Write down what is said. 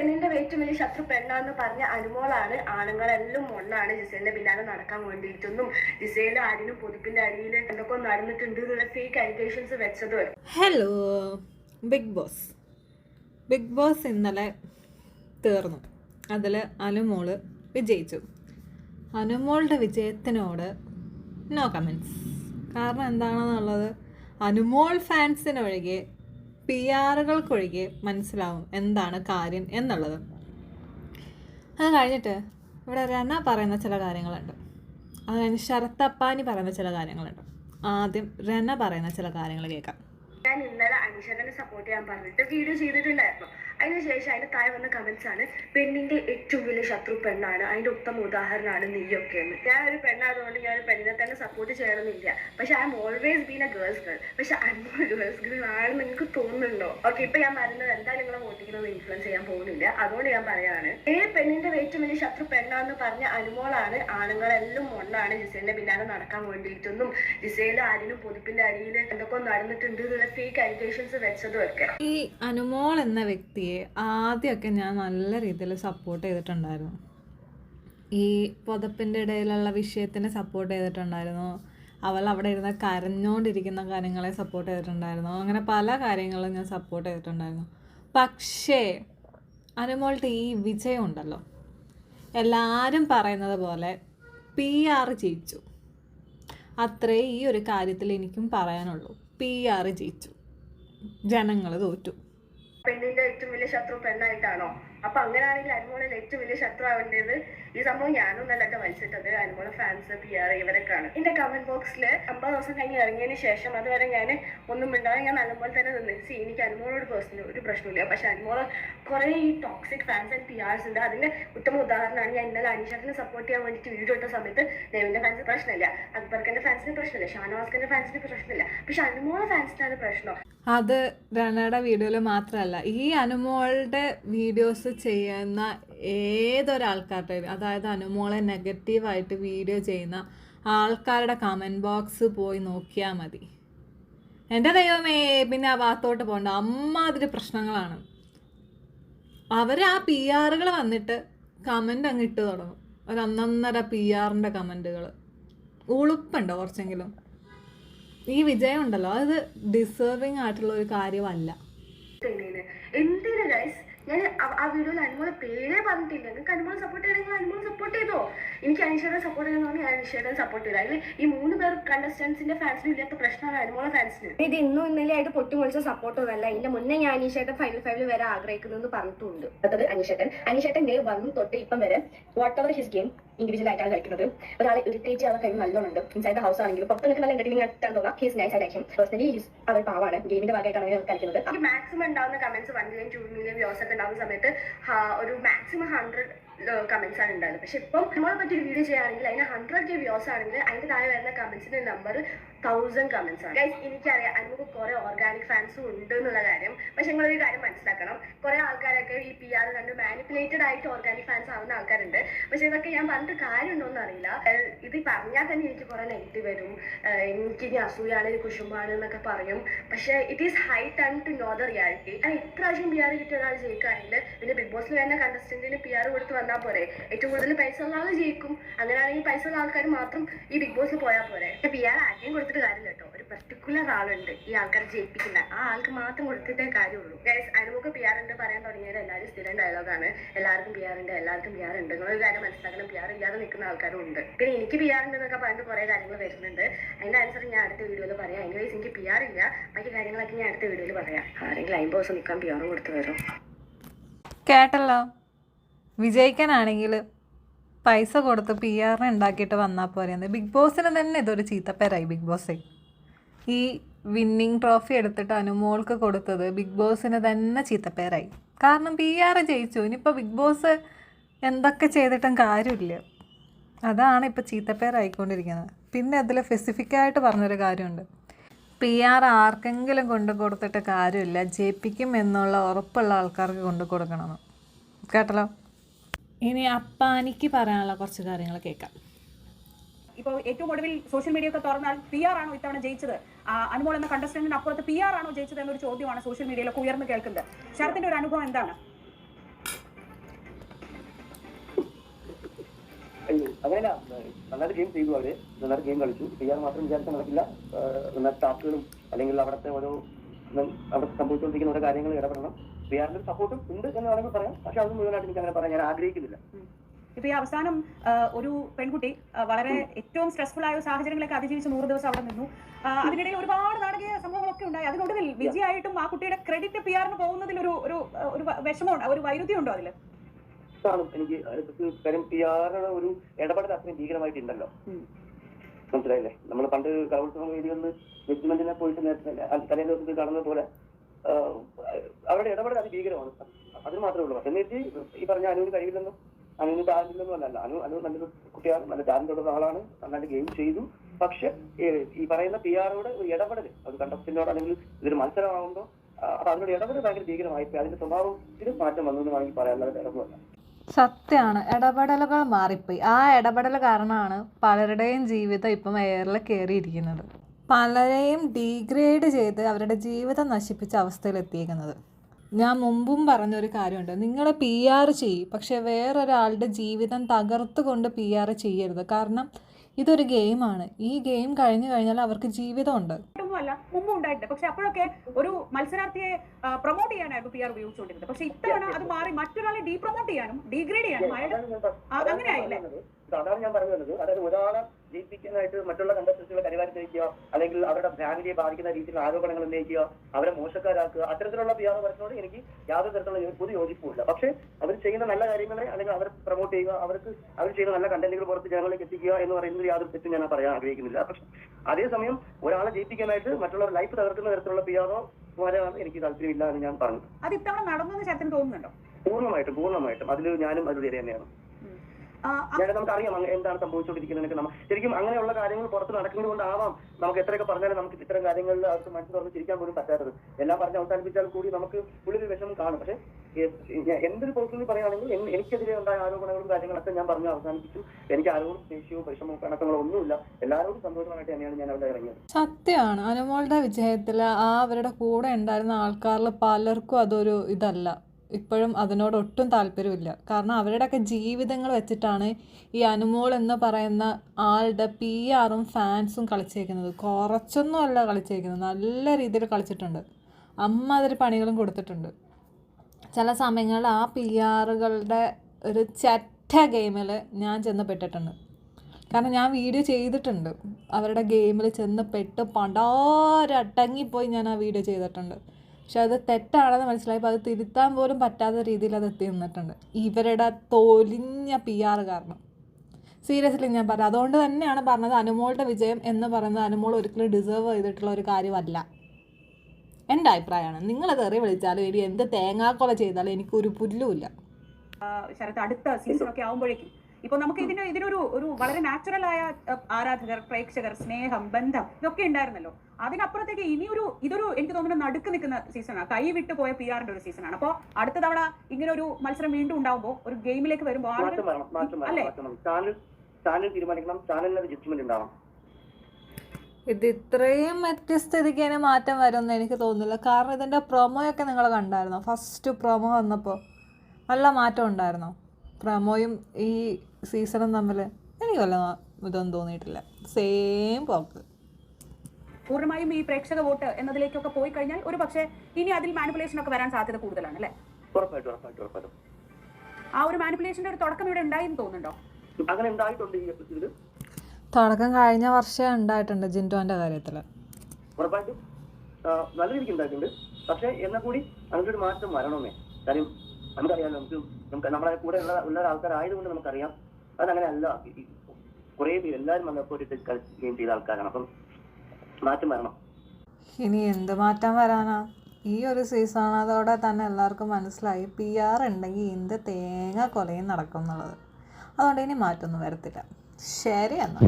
പെണ്ണിന്റെ ഏറ്റവും വലിയ ശത്രു പെണ്ണാന്ന് പറഞ്ഞ അനുമോളാണ്. ആണുങ്ങളെല്ലാം ഒന്നാണ് ജിസേലിന്റെ പിന്നാലെ നടക്കാൻ വേണ്ടിയിട്ടൊന്നും ജിസേൽ ആരിനും പൊതുപ്പിന്റെ അരിയിൽ എന്തൊക്കെ നടന്നിട്ടുണ്ട് എന്നുള്ള ഫേക്ക് അലിഗേഷൻസ് വെച്ചത്. Hello Big Boss Big Boss ഇന്നലെ തീർന്നു. അതിൽ അനുമോൾ വിജയിച്ചു. അനുമോളുടെ വിജയത്തിനോട് നോ കമൻസ് കാരണം എന്താണെന്നുള്ളത് അനുമോൾ ഫാൻസിനൊഴികെ പി ആറുകൾക്കൊഴികെ മനസ്സിലാവും എന്താണ് കാര്യം എന്നുള്ളത്. അത് കഴിഞ്ഞിട്ട് ഇവിടെ രണ പറയുന്ന ചില കാര്യങ്ങളുണ്ട്. അത് കഴിഞ്ഞ് ശരത്തപ്പാനി പറയുന്ന ചില കാര്യങ്ങളുണ്ട്. ആദ്യം രണ പറയുന്ന ചില കാര്യങ്ങൾ കേൾക്കാം. ഞാൻ ഇന്നലെ അനിഷനെ സപ്പോർട്ട് ചെയ്യാൻ പറഞ്ഞിട്ട് വീഡിയോ ചെയ്തിട്ടുണ്ടായിരുന്നു. അതിനുശേഷം അതിന് താഴെ വന്ന കമന്റ്സ് ആണ് പെണ്ണിന്റെ ഏറ്റവും വലിയ ശത്രു പെണ്ണാണ്. അതിന്റെ ഉത്തമ ഉദാഹരണമാണ് നീയൊക്കെ. എന്ന് ഞാൻ ഒരു പെണ്ണായതുകൊണ്ട് ഞാൻ ഒരു പെണ്ണിനെ തന്നെ സപ്പോർട്ട് ചെയ്യണമെന്നില്ല. പക്ഷെ I'm always been a girls girl പക്ഷെ അനുമോൾ ഗേൾസ് ഗേൾ ആണെന്ന് നിങ്ങൾക്ക് തോന്നുന്നുണ്ടോ? ഓക്കെ ഇപ്പൊ ഞാൻ പറയുന്നത് എന്താ നിങ്ങളെ വോട്ടിങ്ങിനൊന്നും ഇൻഫ്ലുവൻസ് ചെയ്യാൻ പോകുന്നില്ല. അതുകൊണ്ട് ഞാൻ പറയാണ് ഏ പെണ്ണിന്റെ ഏറ്റവും വലിയ ശത്രു പെണ്ണാന്ന് പറഞ്ഞ അനുമോളാണ്. ആണുങ്ങളെല്ലാം ഒന്നാണ് ജിസേലിന്റെ പിന്നാലെ നടക്കാൻ വേണ്ടിയിട്ടൊന്നും ജിസേൽ ആരിനും പൊതുപ്പിന്റെ അടിയിൽ എന്തൊക്കെ നടന്നിട്ടുണ്ട്. എന്നുള്ള ഫേക്ക് അലിഗേഷൻസ് വെച്ചതും ഒക്കെ. ഈ അനുമോൾ എന്ന വ്യക്തിയെ ആദ്യമൊക്കെ ഞാൻ നല്ല രീതിയിൽ സപ്പോർട്ട് ചെയ്തിട്ടുണ്ടായിരുന്നു. ഈ പുതപ്പിന്റെ ഇടയിലുള്ള വിഷയത്തിനെ സപ്പോർട്ട് ചെയ്തിട്ടുണ്ടായിരുന്നു. അവൾ അവിടെ ഇരുന്ന് കരഞ്ഞുകൊണ്ടിരിക്കുന്ന കാര്യങ്ങളെ സപ്പോർട്ട് ചെയ്തിട്ടുണ്ടായിരുന്നു. അങ്ങനെ പല കാര്യങ്ങളും ഞാൻ സപ്പോർട്ട് ചെയ്തിട്ടുണ്ടായിരുന്നു. പക്ഷേ അനുമോളുടെ ഈ വിജയം ഉണ്ടല്ലോ. എല്ലാവരും പറയുന്നത് പോലെ പി ആർ ജയിച്ചു. അത്രേ ഈ ഒരു കാര്യത്തിൽ എനിക്കും പറയാനുള്ളൂ. പി ആർ ജയിച്ചു. ജനങ്ങൾ തോറ്റു. പെണ്ണിന്റെ ഏറ്റവും വലിയ ശത്രു പെണ്ണായിട്ടാണോ? അപ്പൊ അങ്ങനെയാണെങ്കിൽ അനുമോളിൽ ഏറ്റവും വലിയ ശത്രു ആവേണ്ടത് ഈ സംഭവം ഞാനൊന്നല്ല കേട്ടോ വലിച്ചിട്ടത് അനുമോളെ ഫാൻസ് പി ആർ ഇവരൊക്കെയാണ്. എന്റെ കമന്റ് ബോക്സിൽ അമ്പത് ദിവസം കഴിഞ്ഞ് ഇറങ്ങിയതിന് ശേഷം അതുവരെ ഞാൻ ഒന്നും മിണ്ടാതെ ഞാൻ നല്ലപോലെ തന്നെ നിന്ന്. സി എനിക്ക് അനുമോളോട് പേഴ്സണൽ ഒരു പ്രശ്നമില്ല പക്ഷെ അനുമോൾ കുറെ ഈ toxic fans and P Rs ഉണ്ട്. അതിന്റെ ഉത്തമ ഉദാഹരണമാണ് ഞാൻ ഇന്നലെ അനീഷാക്കിനെ സപ്പോർട്ട് ചെയ്യാൻ വേണ്ടി വീഡിയോ ഇട്ട സമയത്ത് നെവിന്റെ ഫാൻസിന് പ്രശ്നമില്ല. അക്ബർക്കന്റെ ഫാൻസിന് പ്രശ്നമില്ല. ഷാനവാസ്കന്റെ ഫാൻസിന് പ്രശ്നമില്ല. പക്ഷെ അനുമോളെ ഫാൻസിനാണ് പ്രശ്നം. അത് രണയുടെ വീഡിയോയിൽ മാത്രമല്ല ഈ അനുമോളുടെ വീഡിയോസ് ചെയ്യുന്ന ഏതൊരാൾക്കാരുടെ അതായത് അനുമോളെ നെഗറ്റീവായിട്ട് വീഡിയോ ചെയ്യുന്ന ആൾക്കാരുടെ കമന്റ് ബോക്സ് പോയി നോക്കിയാൽ മതി. എന്റെ ദൈവമേ പിന്നെ ആ ഭാഗത്തോട്ട് പോകണ്ട അമ്മാതിരി പ്രശ്നങ്ങളാണ്. അവർ ആ പി ആറുകൾ വന്നിട്ട് കമന്റ് അങ്ങ് ഇട്ട് തുടങ്ങും. ഒരു ഒന്നൊന്നര പി ആറിന്റെ കമന്റുകൾ ഉളുപ്പുണ്ടോ കുറച്ചെങ്കിലും. ഈ വിജയം ഉണ്ടല്ലോ. അത് ഡിസേർവിങ് ആയിട്ടുള്ള ഒരു കാര്യമല്ല. എന്തിനു ഗൈസ് ഞാൻ ആ- ആ വീഡിയോയിൽ അനുമോളെ പേരേ പറഞ്ഞിട്ടില്ല. നിങ്ങൾക്ക് അനുമോളെ സപ്പോർട്ട് ചെയ്യണമെങ്കിൽ അനുമോളെ സപ്പോർട്ട് ചെയ്തോ? എനിക്ക് അനിഷേടെ സപ്പോർട്ട് ചെയ്യണമെന്ന് ഞാൻ അനിഷേടെ സപ്പോർട്ട് ചെയ്തു. അതിൽ ഈ മൂന്ന് പേർ കണ്ടസ്റ്റൻസിന്റെ ഫാൻസിനും ഇല്ലാത്ത പ്രശ്നമാണ് അനുമോളെ ഫാൻസിന് ഇത് ഇന്നും ഇന്നലെ ആയിട്ട് പൊട്ടി അല്ല സപ്പോർട്ട് ഒന്നല്ല ഇതിന്റെ മുന്നേ ഞാൻ അനീഷേട്ടൻ ഫൈനൽ ഫൈവിൽ വരെ ആഗ്രഹിക്കുന്നു പറഞ്ഞിട്ടുണ്ട്. അടുത്തത് അനീഷേട്ടൻ. അനീഷേട്ടൻ ഡേ വന്നു തൊട്ട് ഇപ്പം വരെ whatever his game individual ആയിട്ടാണ് കളിക്കുന്നത്. ഒരാളെ ഇറിറ്റേറ്റ് ചെയ്യാൻ കഴിവ് നല്ലോണം ഉണ്ട് ഇൻസൈഡ് ദ ഹൗസ് ആണെങ്കിലും പുറത്ത് നിൽക്കുന്ന എന്റർടൈനിങ് ആയിട്ടാണ് തോന്നാം ഹീസ് നൈസ് ആയിരിക്കും പേഴ്സണലി ഹീസ് അവർ പാവാണ് ഗെയിമിന്റെ ഭാഗമായിട്ടാണ് കളിക്കുന്നത്. മാക്സിമം ഉണ്ടാവുന്ന comments one million two million views ഒക്കെ ഉണ്ടാവുന്ന സമയത്ത് ഒരു മാക്സിമം ഹൺഡ്രഡ് കമന്റ്സ് ആണ് ഉണ്ടായത് പക്ഷെ ഇപ്പം നമ്മളെ പറ്റി വീഡിയോ ചെയ്യുകയാണെങ്കിൽ അതിന് ഹൺഡ്രഡ് കെ വ്യൂസ് ആണെങ്കിൽ അതിന്റെ താഴെ വരുന്ന കമന്റ്സിന്റെ നമ്പർ തൗസൻഡ് കമന്റ്സ് ആണ്. ഗൈസ് എനിക്കറിയാം അനൂപ് കുറെ ഓർഗാനിക് ഫാൻസും ഉണ്ട് എന്നുള്ള കാര്യം. പക്ഷെ നിങ്ങളൊരു കാര്യം മനസ്സിലാക്കണം. കുറെ ആൾക്കാരൊക്കെ ഈ പി ആർ കണ്ട് മാനിപ്പുലേറ്റഡ് ആയിട്ട് ഓർഗാനിക് ഫാൻസ് ആവുന്ന ആൾക്കാരുണ്ട്. പക്ഷെ ഇതൊക്കെ ഞാൻ പറഞ്ഞിട്ട് കാര്യമുണ്ടോ എന്ന് അറിയില്ല. ഇത് പറഞ്ഞാൽ തന്നെ എനിക്ക് കുറെ നെഗറ്റീവ് വരും. എനിക്ക് ഇനി അസൂയാണ് കുശുമ്പാണ് എന്നൊക്കെ പറയും. പക്ഷെ it is high time to know the reality ഞാൻ ഇപ്രാവശ്യം പി ആർ കിട്ടിയ ഒരാൾ ജയിക്കുകയാണെങ്കിൽ പിന്നെ ബിഗ് ബോസിൽ വരുന്ന കണ്ടസ്റ്റന്റിന് പി ആർ കൊടുത്ത് വന്നാൽ പോരെ. ഏറ്റവും കൂടുതൽ പൈസ ഉള്ള ആൾ ജയിക്കും. അങ്ങനെയാണെങ്കിൽ പൈസ ഉള്ള ആൾക്കാർ മാത്രം ഈ ബിഗ് ബോസിൽ പോയാൽ പോരെ. പി ആർ ആദ്യം കൊടുത്തിട്ട് കാര്യമില്ല കേട്ടോ. ഒരു പെർട്ടിക്കുലർ ആളുണ്ട് ഈ ആൾക്കാരെ ജയിപ്പിക്കുന്ന ആ ആൾക്ക് മാത്രം കൊടുത്തിട്ടേ കാര്യമുള്ളൂ. ഗൈസ് അനുമുഖ പി ആർ ഉണ്ട് പറയാൻ തുടങ്ങിയത് എല്ലാവരും സ്ഥിരം ഡയലോഗാണ് എല്ലാവർക്കും പി ആർ ഉണ്ട് എല്ലാവർക്കും പി ആർ ഉണ്ട്. നിങ്ങളൊരു കാര്യം മനസ്സിലാക്കണം. പി ആർ ഇല്ലാതെ നിൽക്കുന്ന ആൾക്കാരും ഉണ്ട്. പിന്നെ എനിക്ക് പി ആർ ഉണ്ട് എന്നൊക്കെ പറഞ്ഞിട്ട് കുറെ കാര്യങ്ങൾ വരുന്നുണ്ട്. അതിന്റെ ആൻസർ ഞാൻ അടുത്ത വീഡിയോയിൽ പറയാം. എനിവേസ് എനിക്ക് പി ആർ ഇല്ല. ബാക്കി കാര്യങ്ങളൊക്കെ ഞാൻ അടുത്ത വീഡിയോയിൽ പറയാം. ആരെങ്കിലും അമ്പത് ദിവസം നിൽക്കാൻ പി ആറും കൊടുത്ത് വരും കേട്ടല്ലോ? വിജയിക്കാനാണെങ്കിൽ പൈസ കൊടുത്ത് പി ആറിനെ ഉണ്ടാക്കിയിട്ട് വന്നാൽ പോരെയെന്ന് ബിഗ് ബോസിന് തന്നെ ഇതൊരു ചീത്തപ്പേരായി ബിഗ് ബോസേ ഈ വിന്നിങ് ട്രോഫി എടുത്തിട്ട് അനുമോൾക്ക് കൊടുത്തത് ബിഗ് ബോസിന് തന്നെ ചീത്തപ്പേരായി. കാരണം പി ആർ ജയിച്ചു. ഇനിയിപ്പോൾ ബിഗ് ബോസ് എന്തൊക്കെ ചെയ്തിട്ടും കാര്യമില്ല. അതാണ് ഇപ്പോൾ ചീത്തപ്പേരായിക്കൊണ്ടിരിക്കുന്നത്. പിന്നെ അതിൽ സ്പെസിഫിക്കായിട്ട് പറഞ്ഞൊരു കാര്യമുണ്ട്. പി ആർ ആർക്കെങ്കിലും കൊണ്ടു കൊടുത്തിട്ട് കാര്യമില്ല. ജയിപ്പിക്കും എന്നുള്ള ഉറപ്പുള്ള ആൾക്കാർക്ക് കൊണ്ടു കൊടുക്കണമെന്ന് കേട്ടല്ലോ? ഇനി അപ്പാനിക്ക് പറയാനുള്ള കുറച്ച് കാര്യങ്ങൾ കേൾക്കാം. ഇപ്പോൾ ഏറ്റവും ഒടുവിൽ സോഷ്യൽ മീഡിയ ഒക്കെ തുറന്നാൽ പി ആർ ആണോ ഇത്തവണ ജയിച്ചത്? അനുമോൾ എന്ന കണ്ടസ്റ്റന്റിന് അപ്പുറത്ത് പി ആർ ആണോ ജയിച്ചത് എന്നൊരു ചോദ്യമാണ് സോഷ്യൽ മീഡിയയിലൊക്കെ ഉയർന്നു കേൾക്കുന്നത്. ശരത്തിന്റെ ഒരു അനുഭവം എന്താണ്? അങ്ങനെയല്ല. നന്നായിട്ട് ഗെയിം ചെയ്തു അവർ. ഗെയിം കളിച്ചു. പി ആർ മാത്രം വിചാരിച്ചാൽ നടക്കില്ല. നന്നായിട്ട് അല്ലെങ്കിൽ അവിടുത്തെ ഓരോ അവിടെ സംഭവിച്ചുകൊണ്ടിരിക്കുന്ന ഓരോ കാര്യങ്ങൾ ഇടപെടണം. പി ആറിന്റെ സപ്പോർട്ടും ഉണ്ട് എന്ന് വേണമെങ്കിൽ പറയാം. പക്ഷെ അത് മുഴുവനായിട്ട് എനിക്ക് അങ്ങനെ പറയാൻ ഞാൻ ആഗ്രഹിക്കുന്നില്ല. ഇപ്പൊ ഈ അവസാനം ഒരു പെൺകുട്ടി വളരെ ഏറ്റവും സ്ട്രെസ്ഫുൾ ആയ സാഹചര്യങ്ങളൊക്കെ അതിജീവിച്ച് നൂറ് ദിവസം അവിടെ നിന്നു. അതിനിടയിൽ ഒരുപാട് നാടകീയ സംഭവങ്ങളൊക്കെ ഉണ്ടായി. അതിനൊടുവിൽ വിജയമായിട്ടും ആ കുട്ടിയുടെ ക്രെഡിറ്റ് പി ആറിന് പോകുന്നതിൽ ഒരു ഒരു ഒരു വിഷമമുണ്ട്? ഒരു വൈരുദ്ധ്യം ഉണ്ടോ അതിൽ? കാണും എനിക്ക് കാര്യം പി ആറിന് ഒരു ഇടപെടൽ അത്രയും ഭീകരമായിട്ടുണ്ടല്ലോ. മനസ്സിലായില്ലേ? നമ്മൾ പണ്ട് കലോത്സവം വേദി വന്ന് ജഡ്ജ്മെന്റിനെ പോയിട്ട് നേരത്തെ തലേ ദിവസത്തിൽ കാണുന്ന പോലെ അവരുടെ ഇടപെടൽ അതിഭീകരമാണ് അത് മാത്രമേ ഉള്ളൂ. എന്ന് ഈ പറഞ്ഞ അനുവിന് കഴിയില്ലെന്നും അനുവിന് ടാലന്റില്ലെന്നും അല്ലല്ല അനു അനു നല്ലൊരു കുട്ടിയാണ് നല്ല ടാലന്റ് ഉള്ള ആളാണ്. നന്നായിട്ട് ഗെയിം ചെയ്തു. പക്ഷെ ഈ പറയുന്ന പി ആറോട് ഒരു ഇടപെടൽ ഒരു കണ്ടസ്റ്റന്റിനോട് അല്ലെങ്കിൽ ഇതൊരു മത്സരമാകുമ്പോൾ അപ്പൊ അതിനോട് ഇടപെടൽ ഭയങ്കര ഭീകരമായിപ്പോയി. അതിന്റെ സ്വഭാവത്തിൽ മാറ്റം വന്നു എന്ന് വേണമെങ്കിൽ പറയാൻ അല്ലാതെ ഇടപെടല്ല സത്യമാണ് ഇടപെടലുകൾ മാറിപ്പോയി. ആ ഇടപെടൽ കാരണമാണ് പലരുടെയും ജീവിതം ഇപ്പം എയറിൽ കയറിയിരിക്കുന്നത്. പലരെയും ഡീഗ്രേഡ് ചെയ്ത് അവരുടെ ജീവിതം നശിപ്പിച്ച അവസ്ഥയിലെത്തിയിരിക്കുന്നത് ഞാൻ മുമ്പും പറഞ്ഞൊരു കാര്യമുണ്ട്. നിങ്ങൾ പി ആർ ചെയ്യും. പക്ഷെ വേറൊരാളുടെ ജീവിതം തകർത്തുകൊണ്ട് പി ആർ ചെയ്യരുത്. കാരണം ഇതൊരു ഗെയിമാണ് ഈ ഗെയിം കഴിഞ്ഞു കഴിഞ്ഞാൽ അവർക്ക് ജീവിതമുണ്ട്. മുമ്പും ഉണ്ടായിട്ടുണ്ട്. പക്ഷെ അപ്പോഴൊക്കെ ഒരു മത്സരാർത്ഥിയെ പ്രൊമോട്ട് ചെയ്യാനായിരുന്നു പി ആർ ഉപയോഗിച്ചുകൊണ്ടിരുന്നത്. പക്ഷെ ഇത്തവണ അത് മാറി മറ്റൊരാളെ ഡീപ്രൊമോട്ട് ചെയ്യാനും ഡീഗ്രേഡ് ചെയ്യാനും അങ്ങനെ അതാണ് ഞാൻ പറഞ്ഞു വന്നത് അതായത് ഒരാളെ ജയിപ്പിക്കാനായിട്ട് മറ്റുള്ള കണ്ടസ്റ്റൻസുകളെ കരിവാരി ചെയ്യിക്കുക അല്ലെങ്കിൽ അവരുടെ ഫാമിലിയെ ബാധിക്കുന്ന രീതിയിൽ ആരോപണങ്ങൾ ഉന്നയിക്കുക അവരെ മോശക്കാരാക്കുക അത്തരത്തിലുള്ള പി ആർ വർക്കിനോട് എനിക്ക് യാതൊരു തരത്തിലുള്ള പൊതു യോജിപ്പുമില്ല. പക്ഷേ അവർ ചെയ്യുന്ന നല്ല കാര്യങ്ങളെ അല്ലെങ്കിൽ അവർ പ്രൊമോട്ട് ചെയ്യുക അവർക്ക് അവർ ചെയ്യുന്ന നല്ല കണ്ടന്റുകൾ പുറത്ത് ജനങ്ങളിലേക്ക് എത്തിക്കുക എന്ന് പറയുന്നത് യാതൊരു തെറ്റും ഞാൻ പറയാൻ ആഗ്രഹിക്കുന്നില്ല. പക്ഷെ അതേസമയം ഒരാളെ ജയിപ്പിക്കാനായിട്ട് മറ്റുള്ളവർ ലൈഫ് തകർക്കുന്ന തരത്തിലുള്ള പി ആറോ എനിക്ക് താല്പര്യമില്ല എന്ന് ഞാൻ പറഞ്ഞു അത് ഇത്തവണ നടന്നു എന്ന് ചേട്ടന് തോന്നുന്നുണ്ടോ? പൂർണമായിട്ടും പൂർണമായിട്ടും. അതിൽ ഞാനും അതിൽ തന്നെയാണ്. ഞാൻ നമുക്കറിയാം എന്താണ് സംഭവിച്ചുകൊണ്ടിരിക്കുന്നത് നമുക്ക് ശരിക്കും അങ്ങനെയുള്ള കാര്യങ്ങൾ പുറത്ത് നടക്കുന്നത് കൊണ്ടാവാം നമുക്ക് എത്രയൊക്കെ പറഞ്ഞാലും നമുക്ക് ഇത്തരം കാര്യങ്ങളിൽ അവർക്ക് മനസ്സിൽ തുറന്ന് ചിരിക്കാൻ പോലും പറ്റാത്തത്. എല്ലാം പറഞ്ഞ് അവസാനിപ്പിച്ചാൽ കൂടി നമുക്ക് ഉള്ളിൽ വിഷമം കാണും. പക്ഷെ എന്തൊരു പേഴ്സണലി പറയുകയാണെങ്കിൽ എനിക്കെതിരെ ഉണ്ടായ ആരോപണങ്ങളും കാര്യങ്ങളൊക്കെ ഞാൻ പറഞ്ഞു അവസാനിപ്പിച്ചു. എനിക്ക് ആരോടും ദേഷ്യവും വിഷമവും കണക്കങ്ങളോ ഒന്നുമില്ല. എല്ലാവരോടും സന്തോഷമായിട്ട് തന്നെയാണ് ഞാൻ അവിടെ ഇറങ്ങിയത്. സത്യമാണ്. അനുമോളുടെ വിജയത്തിൽ ആ അവരുടെ കൂടെ ഉണ്ടായിരുന്ന ആൾക്കാരിൽ പലർക്കും അതൊരു ഇതല്ല. ഇപ്പോഴും അതിനോട് ഒട്ടും താല്പര്യമില്ല. കാരണം അവരുടെയൊക്കെ ജീവിതങ്ങൾ വെച്ചിട്ടാണ് ഈ അനുമോൾ എന്ന് പറയുന്ന ആളുടെ പി ആറും ഫാൻസും കളിച്ചേക്കുന്നത്. കുറച്ചൊന്നും അല്ല കളിച്ചേക്കുന്നത്. നല്ല രീതിയിൽ കളിച്ചിട്ടുണ്ട്. അമ്മാതിരി പണികളും കൊടുത്തിട്ടുണ്ട്. ചില സമയങ്ങളിൽ ആ പി ആറുകളുടെ ഒരു ചറ്റ ഗെയിമിൽ ഞാൻ ചെന്ന് പെട്ടിട്ടുണ്ട്. കാരണം ഞാൻ വീഡിയോ ചെയ്തിട്ടുണ്ട്. അവരുടെ ഗെയിമിൽ ചെന്ന് പെട്ട് പണ്ടോരട്ടങ്ങിപ്പോയി ഞാൻ ആ വീഡിയോ ചെയ്തിട്ടുണ്ട്. പക്ഷെ അത് തെറ്റാണെന്ന് മനസ്സിലായപ്പോൾ അത് തിരുത്താൻ പോലും പറ്റാത്ത രീതിയിൽ അത് എത്തി നിന്നിട്ടുണ്ട്. ഇവരുടെ തോലിഞ്ഞ പി ആർ കാരണം. സീരിയസ്ലി ഞാൻ പറയാം അതുകൊണ്ട് തന്നെയാണ് പറഞ്ഞത് അനുമോളുടെ വിജയം എന്ന് പറയുന്നത് അനുമോൾ ഒരിക്കലും ഡിസേർവ് ചെയ്തിട്ടുള്ള ഒരു കാര്യമല്ല. എന്റെ അഭിപ്രായമാണ്. നിങ്ങളത് എറി വിളിച്ചാലും ഇനി എന്ത് തേങ്ങാക്കൊല ചെയ്താലും എനിക്കൊരു പുല്ലുമില്ല ശരത്ത് അടുത്ത സീസൺ ഒക്കെ ആവുമ്പോഴേക്കും ഇപ്പൊ നമുക്ക് ഇതിന് ഇതിനൊരു ഒരു വളരെ നാച്ചുറൽ ആയ ആരാധകർ പ്രേക്ഷകർ സ്നേഹം ബന്ധം ഇതൊക്കെ ഉണ്ടായിരുന്നല്ലോ. അതിനപ്പുറത്തേക്ക് ഇനിയൊരു ഇതൊരു എനിക്ക് തോന്നുന്നു നടുക്ക് നിൽക്കുന്ന സീസണാണ് കൈ വിട്ടു പോയ പി ആറിന്റെ ഒരു സീസണാണ് അപ്പോൾ അടുത്ത തവണ ഇങ്ങനെ ഒരു മത്സരം വീണ്ടും ഉണ്ടാവുമ്പോൾ ഒരു ഗെയിമിലേക്ക് വരുമ്പോൾ അല്ലേ? ചാനൽ ചാനൽ തീരുമാനിക്കണം ചാനലിന് ജഡ്ജ്മെന്റ് ഉണ്ടാവണം. ഇത് ഇത്രയും വ്യത്യസ്തതയ്ക്ക് തന്നെ മാറ്റം വരുമെന്ന് എനിക്ക് തോന്നുന്നില്ല. കാരണം ഇതിന്റെ പ്രൊമോയൊക്കെ നിങ്ങൾ കണ്ടായിരുന്നോ? ഫസ്റ്റ് പ്രൊമോ വന്നപ്പോൾ നല്ല മാറ്റം ഉണ്ടായിരുന്നോ? പ്രൊമോയും ഈ സീസണും തമ്മിൽ എനിക്ക് വല്ല ഇതൊന്നും തോന്നിയിട്ടില്ല. സെയിം പോക്ക്. പൂർണമായും ഈ പ്രേക്ഷക വോട്ട് എന്നതിലേക്കൊക്കെ പോയി കഴിഞ്ഞാൽ ഒരു പക്ഷേ ഇനി അതിൽ മാനിപ്പുലേഷൻ ഒക്കെ വരാൻ സാധ്യത കൂടുതലാണ് അല്ലേ? ഉറപ്പായിട്ടും ഉറപ്പായിട്ടും ഉറപ്പായിട്ടും. ആ ഒരു മാനിപ്പുലേഷന്റെ ഒരു തുടക്കം ഇവിടെ ഉണ്ടായി തോന്നുന്നുണ്ടോ? അങ്ങനെ ഉണ്ടായിട്ടുണ്ട് ഈ എപ്പിസോഡിൽ തുടക്കം കഴിഞ്ഞ വർഷം ഉണ്ടായിട്ടുണ്ട് ജിന്റോന്റെ കാര്യത്തിൽ. ഉറപ്പായിട്ടും. നല്ല രീതിക്ക് ഉണ്ടായിട്ടുണ്ട്. പക്ഷെ എന്നാൽ കൂടി അങ്ങനത്തെ ഒരു മാറ്റം വരണമേ. കാര്യം നമുക്കറിയാം നമുക്ക് നമുക്ക് നമ്മളെ കൂടെ ഉള്ള ഉള്ള ആൾക്കാരായതുകൊണ്ട് നമുക്കറിയാം. അതങ്ങനെ അല്ല കുറെ പേര് എല്ലാവരും വന്നപ്പോൾ ഒരു കളിക്കുകയും ചെയ്ത ആൾക്കാരാണ്. അപ്പം മാറ്റം വരണം. ഇനി എന്ത് മാറ്റം വരാനാ? ഈ ഒരു സീസൺ അതോടെ തന്നെ എല്ലാവർക്കും മനസ്സിലായി. പി ആർ ഉണ്ടെങ്കിൽ എന്ത് തേങ്ങ കൊലയും നടക്കും എന്നുള്ളത് അതുകൊണ്ട് ഇനി മാറ്റമൊന്നും വരത്തില്ല. ശരി എന്നാൽ